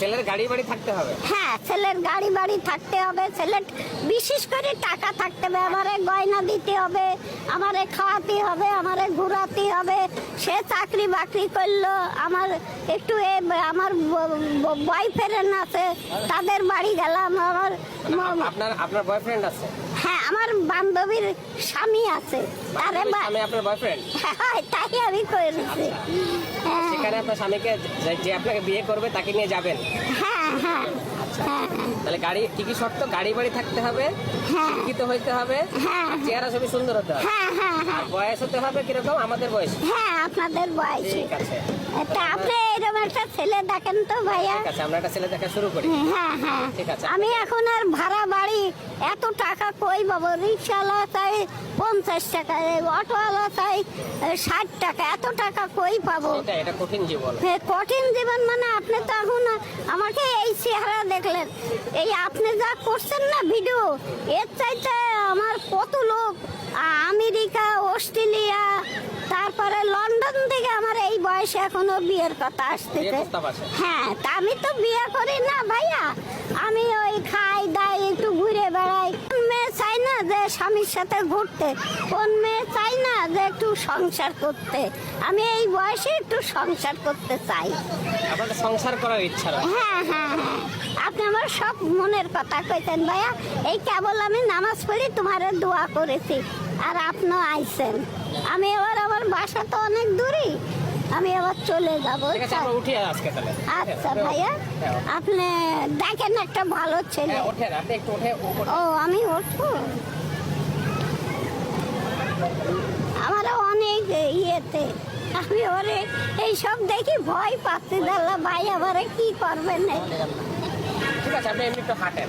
ছেলের গাড়ি বাড়ি থাকতে হবে। হ্যাঁ ছেলের গাড়ি বাড়ি থাকতে হবে ছেলের বিশেষ করে টাকা থাকতে হবে আমারে গয়না দিতে হবে আমারে খাওয়াতে হবে আমারে ঘুরাতে হবে। সে চাকরি বাকরি করল আমার একটু এ আমার বয়ফ্রেন্ড আছে তাদের বাড়ি গেলাম আমার আপনার আপনার বয়ফ্রেন্ড আছে? হ্যাঁ আমার বান্ধবীর স্বামী আছে। তারে বা- স্বামী আপনার বয়ফ্রেন্ড হ্যাঁ, তাই আমি করেছি। হ্যাঁ। সেখানে আপনার স্বামীকে যে- আপনাকে বিয়ে করবে তাকে নিয়ে যাবেন? তাহলে গাড়ি কি কি শর্ত? গাড়ি বাড়ি থাকতে হবে শিক্ষিত হইতে হবে চেহারা ছবি সুন্দর হতে হবে। বয়স হতে হবে কীরকম? আমাদের বয়স হ্যাঁ আপনাদের বয়স। ঠিক আছে। তা আপনি এরকম একটা ছেলে দেখেন তো ভাইয়া। ঠিক আছে আমরা একটা ছেলে দেখা শুরু করি। হ্যাঁ হ্যাঁ। ঠিক আছে। আমি এখন আর ভাড়া বাড়ি এত টাকা কই পাবো? রিক্সাওয়ালা তাই পঞ্চাশ টাকা অটোওয়ালা চাই ষাট টাকা। এত টাকা কই পাবো? কঠিন জীবন। মানে আপনি তো এখন আমাকে এই চেহারা দেখলেন। এই আপনি যা করছেন না ভিডিও এর চাইতে আমার কত লোক আমেরিকা অস্ট্রেলিয়া তারপরে লন্ডন থেকে আমার এই বয়সে এখনও বিয়ের কথা আসতেছে। হ্যাঁ তা আমি তো বিয়ে করি না ভাইয়া। আমি ওই খাই দাই একটু ঘুরে বেড়াই কোন মেয়ে চাই না যে স্বামীর সাথে ঘুরতে। কোন মেয়ে চাই না যে একটু সংসার করতে? আমি এই বয়সে একটু সংসার করতে চাই। আপনার সংসার করার ইচ্ছা হ্যাঁ হ্যাঁ হ্যাঁ। আপনি আমার সব মনের কথা কইতেন ভাইয়া। এই কেবল আমি নামাজ পড়ি তোমার দোয়া করেছি। আর আপনিও আইছেন। আমি এবার আমার বাসা তো অনেক দূরই। আমি আবার চলে যাব আচ্ছা ভাইয়া হ্যাঁ, আপনি দেখেন একটা ভালো ছেলে। হ্যাঁ ও আমি উঠবো আমার অনেক ইয়েতে আমি ওরে এইসব দেখি ভয় পাচ্ছি, দাদা ভাই, আমারে কি করবেন? ঠিক আছে, আপনি এমনি একটু হাঁটেন।